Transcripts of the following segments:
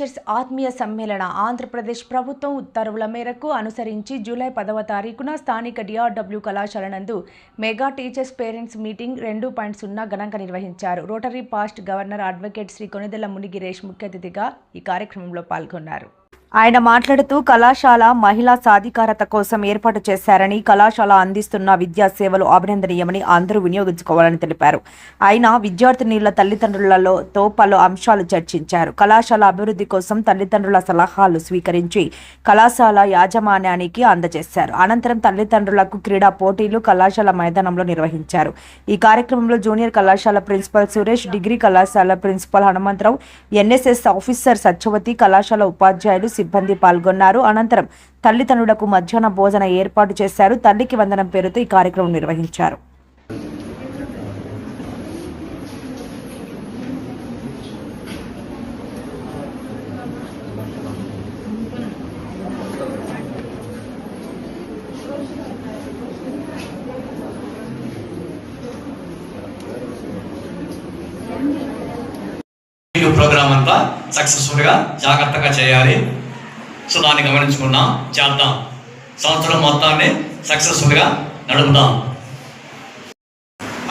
Teachers ఆత్మీయ సమ్మేళన. ఆంధ్రప్రదేశ్ ప్రభుత్వం ఉత్తర్వుల మేరకు అనుసరించి జూలై పదవ తారీఖున స్థానిక డిఆర్డబ్ల్యూ కళాశాల నందు మెగా టీచర్స్ పేరెంట్స్ మీటింగ్ రెండు పాయింట్ సున్నా ఘనంగా నిర్వహించారు. Rotary past governor advocate Shri Konidela Munigiresh ముఖ్య అతిథిగా ఈ కార్యక్రమంలో పాల్గొన్నారు. ఆయన మాట్లాడుతూ కళాశాల మహిళా సాధికారత కోసం ఏర్పాటు చేశారని కళాశాల అందిస్తున్న విద్యా సేవలు అభినందనీయమని అందరూ వినియోగించుకోవాలని తెలిపారు. ఆయన విద్యార్థినీల తల్లిదండ్రులతో పలు అంశాలు చర్చించారు. కళాశాల అభివృద్ధి కోసం తల్లిదండ్రుల సలహాలు స్వీకరించి కళాశాల యాజమాన్యానికి అందజేశారు. అనంతరం తల్లిదండ్రులకు క్రీడా పోటీలు కళాశాల మైదానంలో నిర్వహించారు. ఈ కార్యక్రమంలో జూనియర్ కళాశాల ప్రిన్సిపల్ సురేష్ డిగ్రీ కళాశాల principal Hanumantharao NSS officer Satyavathi కళాశాల ఉపాధ్యాయులు సిబ్బంది పాల్గొన్నారు. అనంతరం తల్లిదండ్రులకు మధ్యాహ్న భోజన ఏర్పాటు చేశారు. తల్లికి వందనం పేరుతో ఈ కార్యక్రమం నిర్వహించారు. ప్రోగ్రామ్ అంతా సక్సెస్ఫుల్గా జాగ్రత్తగా చేయాలి. సో దాన్ని గమనించుకుందాం చేద్దాం. సంవత్సరం మొత్తాన్ని సక్సెస్ఫుల్గా నడుపుదాం.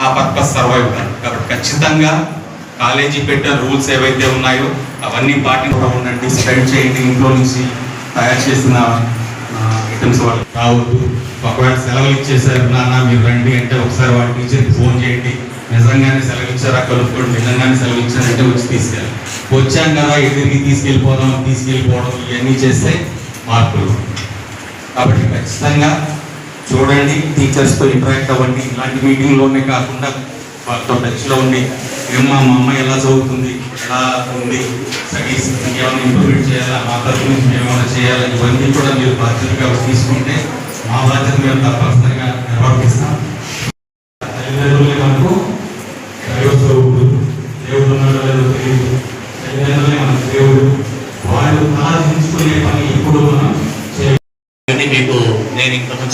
ఆ పర్పస్ సర్వైవ్ కాబట్టి ఖచ్చితంగా కాలేజీ పెట్టిన రూల్స్ ఏవైతే ఉన్నాయో అవన్నీ పాటించకుండా ఉండండి. స్ప్రెడ్ చేయండి. ఇంట్లో నుంచి తయారు చేసిన ఐటమ్స్ వాళ్ళు రావద్దు. ఒకవేళ సెలవులు ఇచ్చేసారు నాన్న మీరు రండి అంటే ఒకసారి వాళ్ళ టీచర్కి ఫోన్ చేయండి. నిజంగానే సెలవు ఇచ్చారా? కలుపుకోండి నిజంగానే సెలవు ఇచ్చారంటే వచ్చి తీసుకెళ్ళాలి వచ్చాం కదా ఎదురికి తీసుకెళ్ళిపోదాం తీసుకెళ్ళిపోవడం ఇవన్నీ చేస్తే మార్పులు. కాబట్టి ఖచ్చితంగా చూడండి టీచర్స్తో ఇంటరాక్ట్ అవ్వండి. ఇలాంటి మీటింగ్లోనే కాకుండా వాళ్ళతో టచ్లో ఉండి ఏమో మా అమ్మ ఎలా చదువుతుంది? ఎలా ఉంది? స్టడీస్ ఇంకేమైనా ఇంప్రూవ్మెంట్ చేయాలా? మా తరఫు నుంచి ఏమైనా చేయాలా? ఇవన్నీ కూడా మీరు బాధ్యతగా తీసుకుంటే మా బాధ్యత మేము తప్పనిసరిగా నిర్వర్తిస్తాం. తల్లిదండ్రులు మనకు దైవ స్వరూపుడు దేవుడు ఉన్నాడో లేదో తెలియదు తల్లిదండ్రులే మనకు దేవుడు వాళ్ళు ఆరాధించుకునే పని ఇప్పుడు మనం చేయాలి ఇవన్నీ మీకు నేను ఇంతకు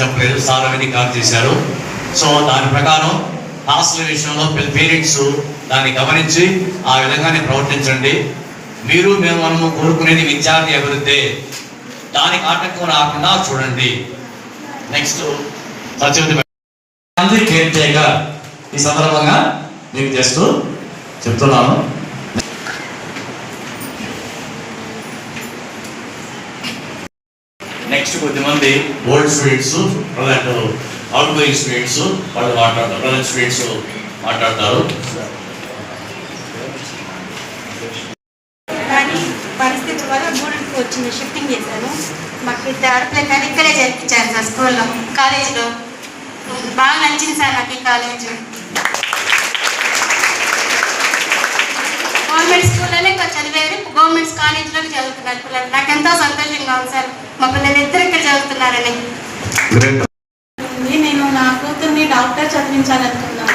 చెప్పలేదు కాల్ చేశారు. సో దాని ప్రకారం హాస్టల్ విషయంలో పేరెంట్స్ దాన్ని గమనించి ఆ విధంగానే ప్రవర్తించండి. మీరు మేము మనము కోరుకునేది విద్యార్థి అభివృద్ధి. దానికి ఆటంకం రాకుండా చూడండి. నెక్స్ట్ సత్యవతి కేర్ చేయగా ఈ సందర్భంగా మీకు చేస్తూ చెప్తున్నాను. నెక్స్ట్ కొద్దిమంది old students present out going students వాళ్ళు మాట్లాడతారు. ప్రజెంట్ స్వీట్స్ మాట్లాడతారు. కానీ పరిస్థితి వల్ల మూడింటికి వచ్చింది షిఫ్టింగ్ చేశాను. మాకు ఇద్దరు కానీ ఇక్కడే చేర్పించారు సార్ స్కూల్లో కాలేజీలో. బాగా నచ్చింది సార్ నాకు ఈ కాలేజ్. గవర్నమెంట్ స్కూల్లోనే చదివారు గవర్నమెంట్ కాలేజీలో చదువుతున్నారు పిల్లలు. నాకు ఎంతో సంతోషంగా ఉంది సార్. మా పిల్లలు ఇద్దరు ఇక్కడ చదువుతున్నారని నేను నా కూతుర్ని డాక్టర్ చదివించాలనుకున్నాను.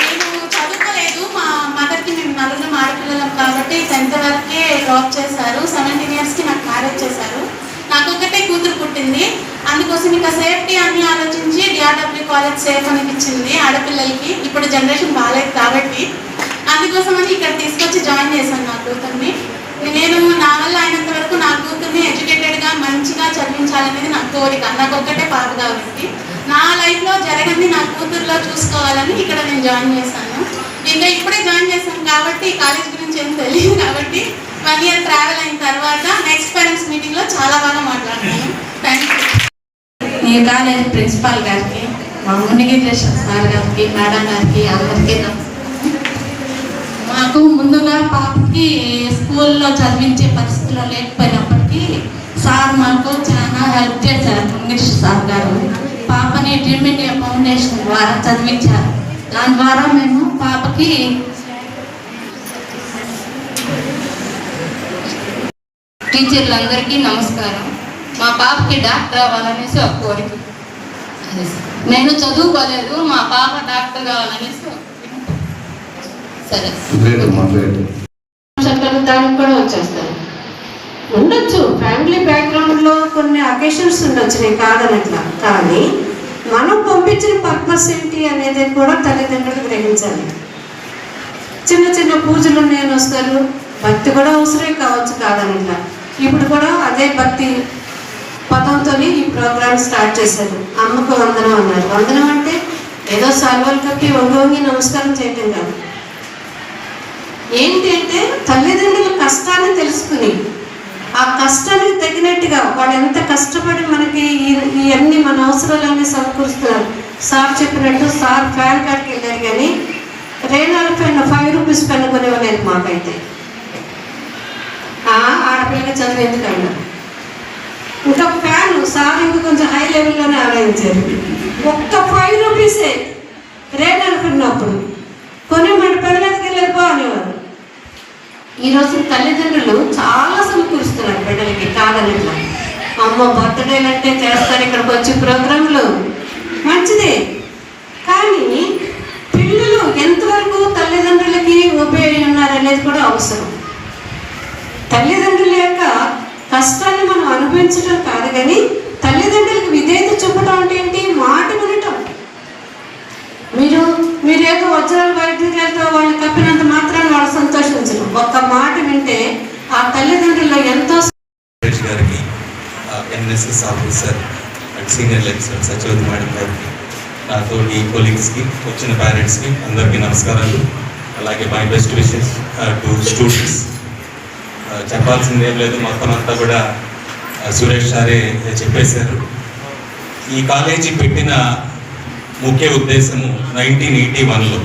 నేను చదువుకోలేదు. మా మదర్కి మేము నలుగురు ఆడపిల్లలం కాబట్టి టెన్త్ వరకే డ్రాప్ చేశారు. సెవెంటీన్ ఇయర్స్కి నాకు మ్యారేజ్ చేశారు. నాకు ఒకటే కూతురు పుట్టింది. అందుకోసం ఇంకా సేఫ్టీ అని ఆలోచించి డిఆర్డబ్ల్యూ కాలేజ్ సేఫ్ అనిపించింది ఆడపిల్లలకి. ఇప్పుడు జనరేషన్ బాగాలేదు కాబట్టి. అందుకోసం అని ఇక్కడ తీసుకొచ్చి జాయిన్ చేశాను నా కూతుర్ని. నేను నా వల్ల అయినంత వరకు నా కూతుర్ని ఎడ్యుకేటెడ్గా మంచిగా చదివించాలనేది నా కోరిక. నాకు ఒక్కటే పాప కాబట్టి నా లైఫ్లో జరగని నా కూతురులో చూసుకోవాలని ఇక్కడ నేను జాయిన్ చేశాను. ఇంకా ఇప్పుడే జాయిన్ చేశాను కాబట్టి కాలేజ్ గురించి ఏం తెలియదు కాబట్టి వన్ ఇయర్ ట్రావెల్ అయిన తర్వాత నెక్స్ట్ పేరెంట్స్ మీటింగ్లో చాలా బాగా మాట్లాడతాను. థ్యాంక్ యూ కాలేజ్ ప్రిన్సిపాల్ గారికి మా మునిగిరేషన్ సార్ గారికి మేడం గారికి అందరికీ నమస్కారం. మాకు ముందుగా పాపకి స్కూల్లో చదివించే పరిస్థితిలో లేకపోయినప్పటికీ సార్ మాకు చాలా హెల్ప్ చేశారు మునిగేష్ సార్ గారు. పాపని డ్రీమ్ ఇండియా ఫౌండేషన్ ద్వారా చదివించారు. దాని ద్వారా మేము పాపకి టీచర్లందరికీ నమస్కారం. మా పాపకి డాక్టర్ అవ్వాలనేసి ఒక కోరిక. నేను చదువుకోలేదు మా పాప డాక్టర్ కావాలనేసి చక్కదానికి కూడా వచ్చేస్తారు ఉండొచ్చు ఫ్యామిలీ బ్యాక్గ్రౌండ్లో కొన్ని అకేషన్స్ ఉండొచ్చు నేను కాదనట్లా కానీ మనం పంపించిన పర్పస్ ఏంటి అనేది కూడా తల్లిదండ్రులు గ్రహించాలి. చిన్న చిన్న పూజలు నేను వస్తారు. భక్తి కూడా అవసరమే కావచ్చు కాదని ఇట్లా ఇప్పుడు కూడా అదే భక్తి పదంతో ఈ ప్రోగ్రామ్ స్టార్ట్ చేశారు. అమ్మకు వందనం అన్నారు. వందనం అంటే ఏదో సాల్వాలు కప్పి వంగి వంగి నమస్కారం చేయటం కాదు. ఏంటంటే తల్లిదండ్రుల కష్టాన్ని తెలుసుకుని ఆ కష్టానికి తగినట్టుగా వాళ్ళు ఎంత కష్టపడి మనకి ఇవన్నీ మన అవసరాలన్నీ సమకూరుస్తున్నారు. సార్ చెప్పినట్టు సార్ ఫ్యాన్ కార్డ్కి వెళ్ళారు కానీ రేనాల పెన్ ఫైవ్ రూపీస్ పెన్ కొనివ్వలేదు మాకైతే? ఆడపిల్ల ఆడపిల్లకి చదువు ఎందుకన్నా? ఇంకా ఫ్యాన్ సార్ ఇంకా కొంచెం హై లెవెల్లోనే ఆలోచించారు ఒక్క ఫైవ్ రూపీసే రేట్ అనుకున్నప్పుడు కొన్ని మన పిల్లలకి వెళ్ళిపో అనేవారు. ఈరోజు తల్లిదండ్రులు చాలా సమకూరుస్తున్నారు బిడ్డలకి కాదని అమ్మ బర్త్డేలు అంటే చేస్తారు ఇక్కడికి వచ్చి ప్రోగ్రాంలు. మంచిదే. కానీ పిల్లలు ఎంతవరకు తల్లిదండ్రులకి ఉపయోగి ఉన్నారనేది కూడా అవసరం. తల్లిదండ్రుల యొక్క కష్టాన్ని మనం అనుభవించడం కాదు కానీ తల్లిదండ్రులకు విధేయత చూపడం అంటే ఏంటి మాట వినటం మీరు మీరేదో వజ్రాలు బయటకు వెళ్తే వాళ్ళు కప్పినంత మాత్రాన్ని వాళ్ళు సంతోషించరు ఒక్క మాట వింటే ఆ తల్లిదండ్రుల్లో ఎంతో సురేష్ గారికి NSS officer and senior lecturer Sachivathi madam గారికి నాతో ఈ కొలీగ్స్కి వచ్చిన పేరెంట్స్కి అందరికీ నమస్కారాలు. అలాగే my best wishes to students. చెప్పాల్సింది ఏం లేదు మొత్తం అంతా కూడా సురేష్ సారే చెప్పేశారు. ఈ కాలేజీ పెట్టిన ముఖ్య ఉద్దేశము నైన్టీన్ ఎయిటీ వన్లో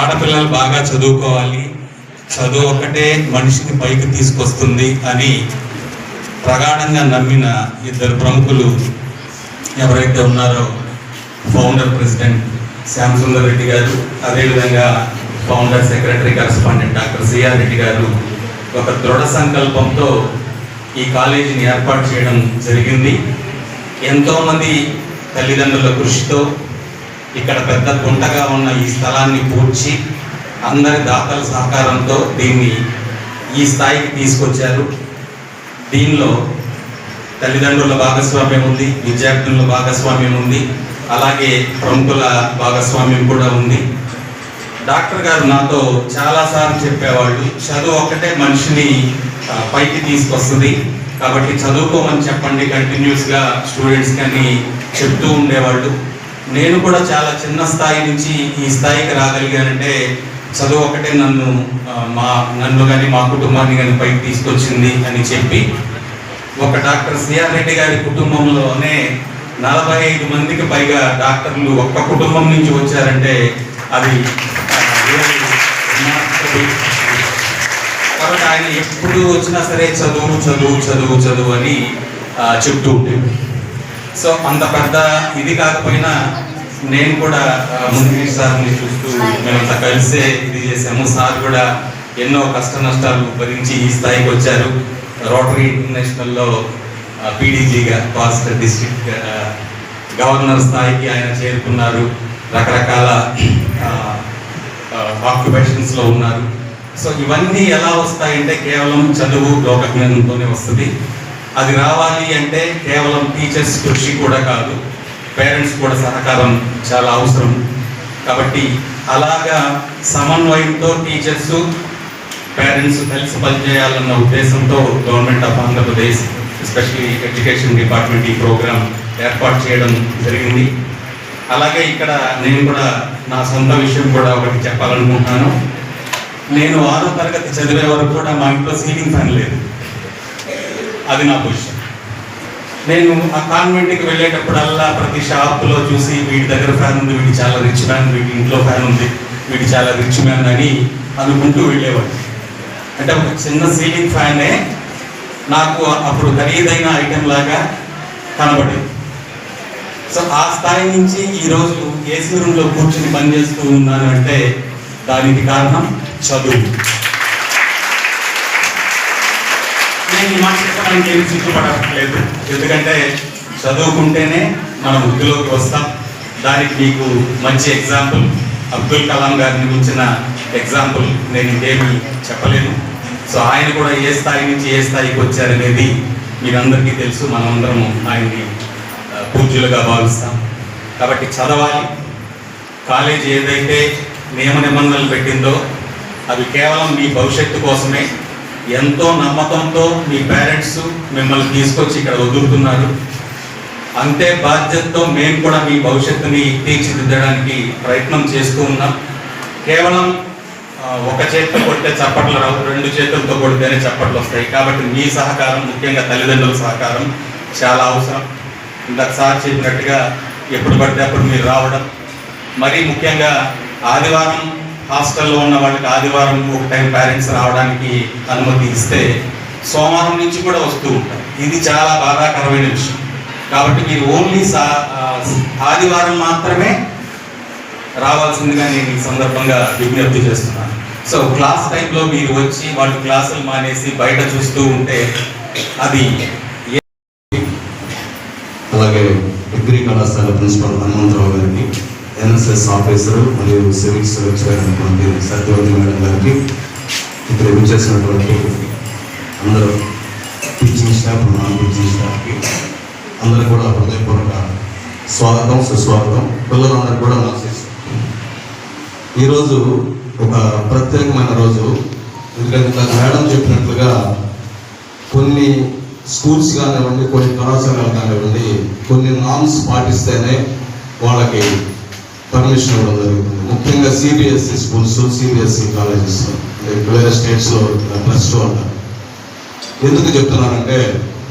ఆడపిల్లలు బాగా చదువుకోవాలి చదువు ఒకటే మనిషిని పైకి తీసుకొస్తుంది అని ప్రగాఢంగా నమ్మిన ఇద్దరు ప్రముఖులు ఎవరైతే ఉన్నారో ఫౌండర్ ప్రెసిడెంట్ శ్యామ్ సుందర్ రెడ్డి గారు అదేవిధంగా founder secretary correspondent doctor CR Reddy గారు ఒక దృఢ సంకల్పంతో ఈ కాలేజీని ఏర్పాటు చేయడం జరిగింది. ఎంతోమంది తల్లిదండ్రుల కృషితో ఇక్కడ పెద్ద గుంటగా ఉన్న ఈ స్థలాన్ని పూడ్చి అందరి దాతల సహకారంతో దీన్ని ఈ స్థాయికి తీసుకొచ్చారు. దీనిలో తల్లిదండ్రుల భాగస్వామ్యం ఉంది విద్యార్థుల భాగస్వామ్యం ఉంది అలాగే ప్రముఖుల భాగస్వామ్యం కూడా ఉంది. డాక్టర్ గారు నాతో చాలాసార్లు చెప్పేవాళ్ళు చదువు ఒక్కటే మనిషిని పైకి తీసుకొస్తుంది. కాబట్టి చదువుకోమని చెప్పండి కంటిన్యూస్గా స్టూడెంట్స్ కానీ చెప్తూ ఉండేవాళ్ళు. నేను కూడా చాలా చిన్న స్థాయి నుంచి ఈ స్థాయికి రాగలిగానంటే చదువు ఒకటే నన్ను మా నన్ను కానీ మా కుటుంబాన్ని కానీ పైకి తీసుకొచ్చింది అని చెప్పి ఒక డాక్టర్ సిఆర్ రెడ్డి గారి కుటుంబంలోనే నలభై ఐదు మందికి పైగా డాక్టర్లు ఒక్క కుటుంబం నుంచి వచ్చారంటే అది కాబట్టి ఆయన ఎప్పుడు వచ్చినా సరే చదువు చదువు చదువు చదువు అని చెప్తూ ఉండేది సో అంత పెద్ద ఇది కాకపోయినా నేను కూడా ముందు సార్ని చూస్తూ మేమంతా కలిసే ఇది చేసాము. సార్ కూడా ఎన్నో కష్ట నష్టాలు భరించి ఈ స్థాయికి వచ్చారు. రోటరీ ఇంటర్నేషనల్లో పీడీజీగా పాస్ట్ డిస్ట్రిక్ట్ గవర్నర్ స్థాయికి ఆయన చేరుకున్నారు. రకరకాల ఆక్యుపేషన్స్లో ఉన్నారు. సో ఇవన్నీ ఎలా వస్తాయంటే కేవలం చదువు లోకజ్ఞానంతోనే వస్తుంది. అది రావాలి అంటే కేవలం టీచర్స్ కృషి కూడా కాదు. పేరెంట్స్ కూడా సహకారం చాలా అవసరం. కాబట్టి అలాగా సమన్వయంతో టీచర్స్ పేరెంట్స్ కలిసి పనిచేయాలన్న ఉద్దేశంతో government of Andhra Pradesh especially education department ఈ ప్రోగ్రాం ఏర్పాటు చేయడం జరిగింది. అలాగే ఇక్కడ నేను కూడా నా సొంత విషయం కూడా ఒకటి చెప్పాలనుకుంటున్నాను. నేను ఆరో తరగతి చదివే వరకు కూడా మా ఇంట్లో సీలింగ్ ఫ్యాన్ లేదు. అది నా పొజిషన్. నేను ఆ కాన్వెంట్కి వెళ్ళేటప్పుడల్లా ప్రతి షాప్లో చూసి వీడి దగ్గర ఫ్యాన్ ఉంది వీడి చాలా రిచ్ మ్యాన్ వీడి ఇంట్లో ఫ్యాన్ ఉంది వీటి చాలా రిచ్ మ్యాన్ అని అనుకుంటూ వెళ్ళేవాడిని. అంటే ఒక చిన్న సీలింగ్ ఫ్యానే నాకు అప్పుడు ఖరీదైన ఐటెం లాగా కనబడేది. సో ఆ స్థాయి నుంచి ఈరోజు ఏసీ రూమ్లో కూర్చుని పనిచేస్తూ ఉన్నాను అంటే దానికి కారణం చదువు నేను ఈ మాట చెప్పడానికి ఏమి సిగ్గుపడట్లేదు ఎందుకంటే చదువుకుంటేనే మనం వృద్ధిలోకి వస్తాం. దానికి మీకు మంచి ఎగ్జాంపుల్ అబ్దుల్ కలాం గారిని ఉంచిన ఎగ్జాంపుల్ నేను ఇంకేమి చెప్పలేను. సో ఆయన కూడా ఏ స్థాయి నుంచి ఏ స్థాయికి వచ్చారనేది మీరందరికీ తెలుసు. మనమందరం ఆయన్ని పూజ్యులుగా భావిస్తాం. కాబట్టి చదవాలి. కాలేజ్ ఏదైతే నియమ నిబంధనలు పెట్టిందో అవి కేవలం మీ భవిష్యత్తు కోసమే ఎంతో నమ్మకంతో మీ పేరెంట్స్ మిమ్మల్ని తీసుకొచ్చి ఇక్కడ వదులుతున్నారు. అంతే బాధ్యతతో మేము కూడా మీ భవిష్యత్తుని తీర్చిదిద్దడానికి ప్రయత్నం చేస్తూ ఉన్నాం. కేవలం ఒక చేతితో కొడితే చప్పట్లు రావు రెండు చేతులతో కొడితేనే చప్పట్లు వస్తాయి. కాబట్టి మీ సహకారం ముఖ్యంగా తల్లిదండ్రుల సహకారం చాలా అవసరం. ఇందాక సార్ చెప్పినట్టుగా ఎప్పుడు పడితే అప్పుడు మీరు రావడం. మరీ ముఖ్యంగా ఆదివారం హాస్టల్లో ఉన్న వాళ్ళకి ఆదివారం ఒక టైం పేరెంట్స్ రావడానికి అనుమతి ఇస్తే సోమవారం నుంచి కూడా వస్తూ ఉంటారు. ఇది చాలా బాధాకరమైన విషయం. కాబట్టి మీరు ఓన్లీ సా ఆదివారం మాత్రమే రావాల్సిందిగా నేను ఈ సందర్భంగా విజ్ఞప్తి చేస్తున్నాను. సో క్లాస్ టైంలో మీరు వచ్చి వాళ్ళు క్లాసులు మానేసి బయట చూస్తూ ఉంటే అది అలాగే డిగ్రీ కళాశాల ప్రిన్సిపల్ హనుమంతరావు గారికి ఎన్ఎస్ఎస్ ఆఫీసర్ మరియు సివిక్స్ లెక్చరర్ అయినటువంటి సత్యవతి మేడం గారికి ఇక్కడ విచ్చేసినటువంటి అందరూ టీచింగ్ స్టాఫ్ నాన్ టీచింగ్ స్టాఫ్కి అందరూ కూడా హృదయపూర్వక స్వాగతం సుస్వాగతం. పిల్లలందరూ కూడా నా ఈరోజు ఒక ప్రత్యేకమైన రోజు. ఎందుకంటే మేడం చెప్పినట్లుగా కొన్ని స్కూల్స్ కానివ్వండి కొన్ని కళాశాలలు కానివ్వండి కొన్ని నామ్స్ పాటిస్తేనే వాళ్ళకి పర్మిషన్ ఇవ్వడం జరుగుతుంది. ముఖ్యంగా సిబిఎస్ఈ స్కూల్స్ సిబిఎస్ఈ కాలేజెస్ వేరే స్టేట్స్లో ప్లస్ టూ ఎందుకు చెప్తున్నానంటే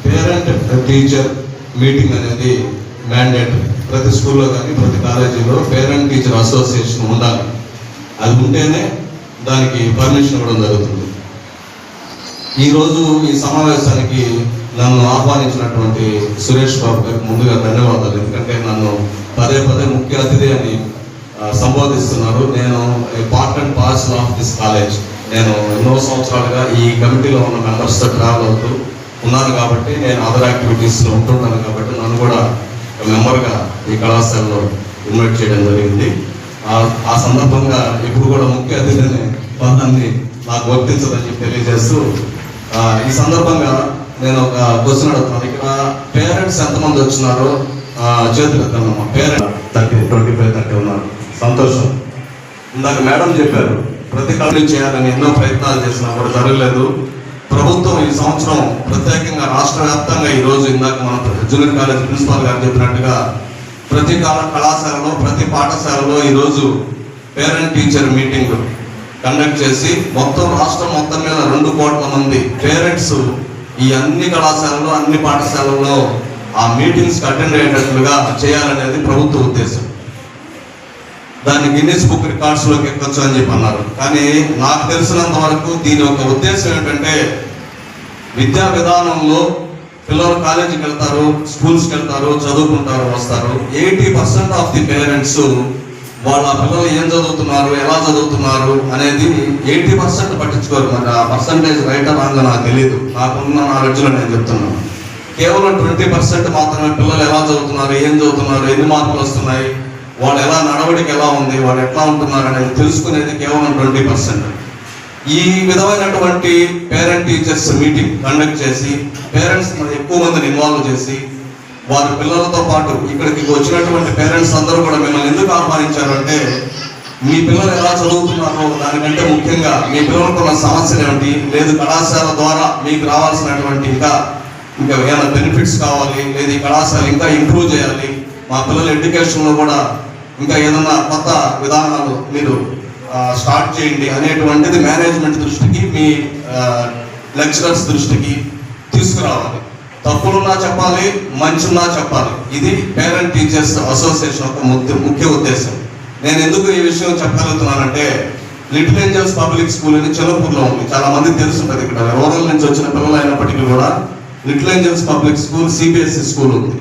పేరెంట్ టీచర్ మీటింగ్ అనేది మ్యాండేటరీ ప్రతి స్కూల్లో కానీ ప్రతి కాలేజీలో పేరెంట్ టీచర్ అసోసియేషన్ ఉండాలి. అది ఉంటేనే దానికి పర్మిషన్ ఇవ్వడం జరుగుతుంది. ఈరోజు ఈ సమావేశానికి నన్ను ఆహ్వానించినటువంటి సురేష్ బాబు గారికి ముందుగా ధన్యవాదాలు. ఎందుకంటే నన్ను పదే పదే ముఖ్య అతిథి అని సంబోధిస్తున్నారు. నేను part and parcel of this college నేను ఎన్నో సంవత్సరాలుగా ఈ కమిటీలో ఉన్న మెంబర్స్తో ట్రావెల్ అవుతూ ఉన్నాను కాబట్టి నేను అదర్ యాక్టివిటీస్లో ఉంటున్నాను కాబట్టి నన్ను కూడా మెంబర్గా ఈ కళాశాలలో ఇన్వైట్ చేయడం జరిగింది. ఆ- సందర్భంగా ఇప్పుడు కూడా ముఖ్య అతిథిని కొంతమంది పదాన్ని నాకు వర్తించదని చెప్పి తెలియజేస్తూ ఈ సందర్భంగా నేను ఒక క్వశ్చన్ అడుగుతున్నాను. ఇక్కడ పేరెంట్స్ ఎంతమంది వచ్చినారో చేతులు ఎత్తానమ్మా. Parent thirty twenty five thirty సంతోషం. ఇందాక మేడం చెప్పారు ప్రతి కాలేజీ చేయాలని ఎన్నో ప్రయత్నాలు చేసినా కూడా జరగలేదు. ప్రభుత్వం ఈ సంవత్సరం ప్రత్యేకంగా రాష్ట్ర వ్యాప్తంగా ఈరోజు ఇందాక మన జూనియర్ కాలేజ్ ప్రిన్సిపాల్ గారు చెప్పినట్టుగా ప్రతి కాల కళాశాలలో ప్రతి పాఠశాలలో ఈ రోజు పేరెంట్ టీచర్ మీటింగ్ కండక్ట్ చేసి మొత్తం రాష్ట్రం మొత్తం మీద రెండు కోట్ల మంది పేరెంట్స్ ఈ అన్ని కళాశాలలో అన్ని పాఠశాలల్లో ఆ మీటింగ్స్కి అటెండ్ అయ్యేటట్లుగా చేయాలనేది ప్రభుత్వ ఉద్దేశం. దాన్ని గిన్నెస్ బుక్ రికార్డ్స్లోకి ఎక్కొచ్చు అని చెప్పి అన్నారు. కానీ నాకు తెలిసినంత వరకు దీని యొక్క ఉద్దేశం ఏంటంటే విద్యా విధానంలో పిల్లలు కాలేజీకి వెళ్తారు స్కూల్స్కి వెళ్తారు చదువుకుంటారు వస్తారు. Eighty percent of the parents వాళ్ళ పిల్లలు ఏం చదువుతున్నారు ఎలా చదువుతున్నారు అనేది ఎయిటీ పర్సెంట్ పట్టించుకోరు. మరి ఆ పర్సంటేజ్ రైట్ రాంగ్ నాకు తెలియదు నాకున్న నాలెడ్జ్లో నేను చెప్తున్నాను కేవలం ట్వంటీ పర్సెంట్ మాత్రమే పిల్లలు ఎలా చదువుతున్నారు ఏం చదువుతున్నారు ఎన్ని మార్కులు వస్తున్నాయి వాళ్ళు ఎలా నడవడిక ఎలా ఉంది వాళ్ళు ఎట్లా ఉంటున్నారు అనేది తెలుసుకునేది కేవలం ట్వంటీ పర్సెంట్. ఈ విధమైనటువంటి పేరెంట్ టీచర్స్ మీటింగ్ కండక్ట్ చేసి పేరెంట్స్ ఎక్కువ మందిని ఇన్వాల్వ్ చేసి వారి పిల్లలతో పాటు ఇక్కడికి వచ్చినటువంటి పేరెంట్స్ అందరూ కూడా మిమ్మల్ని ఎందుకు ఆహ్వానించారంటే మీ పిల్లలు ఎలా చదువుతున్నారో దానికంటే ముఖ్యంగా మీ పిల్లలకు ఉన్న సమస్యలు ఏమిటి లేదు కళాశాల ద్వారా మీకు రావాల్సినటువంటి ఇంకా ఇంకా ఏమైనా బెనిఫిట్స్ కావాలి లేదు ఈ కళాశాల ఇంకా ఇంప్రూవ్ చేయాలి మా పిల్లల ఎడ్యుకేషన్లో కూడా ఇంకా ఏదన్నా కొత్త విధానాలు మీరు స్టార్ట్ చేయండి అనేటువంటిది మేనేజ్మెంట్ దృష్టికి మీ లెక్చరర్స్ దృష్టికి తీసుకురావాలి. తప్పులున్నా చెప్పాలి మంచున్నా చెప్పాలి. ఇది పేరెంట్ టీచర్స్ అసోసియేషన్ యొక్క ముఖ్య ముఖ్య ఉద్దేశం. నేను ఎందుకు ఈ విషయం చెప్పగలుగుతున్నానంటే లిటిల్ ఏంజల్స్ పబ్లిక్ స్కూల్ అని చిలపూర్లో ఉంది. చాలా మంది తెలుసుంటుంది ఇక్కడ. రూరల్ నుంచి వచ్చిన పిల్లలు అయినప్పటికీ కూడా little angels public school CBSE school ఉంది.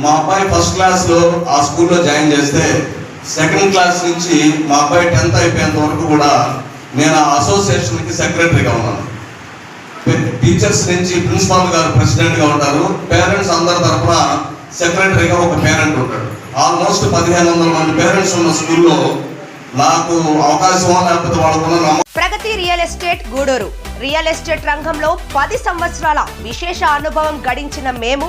మా అబ్బాయి ఫస్ట్ క్లాస్లో ఆ స్కూల్లో జాయిన్ చేస్తే సెకండ్ క్లాస్ నుంచి మా అబ్బాయి టెన్త్ అయిపోయేంత వరకు కూడా నేను ఆ అసోసియేషన్కి సెక్రటరీగా ఉన్నాను. టీచర్స్ నుంచి ప్రిన్సిపాల్ గారు ప్రెసిడెంట్గా ఉంటారు. పేరెంట్స్ అందరి తరఫున సెక్రటరీగా ఒక పేరెంట్ ఉంటాడు. ఆల్మోస్ట్ పదిహేను వందల మంది పేరెంట్స్ ఉన్న స్కూల్లో నాకు అవకాశం లేకపోతే వాళ్ళకున్న Pragati real estate Gudur. Real estate రంగంలో పది సంవత్సరాల విశేష అనుభవం గడించిన మేము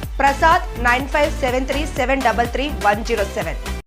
Prasad nine five seven three seven double three one zero seven.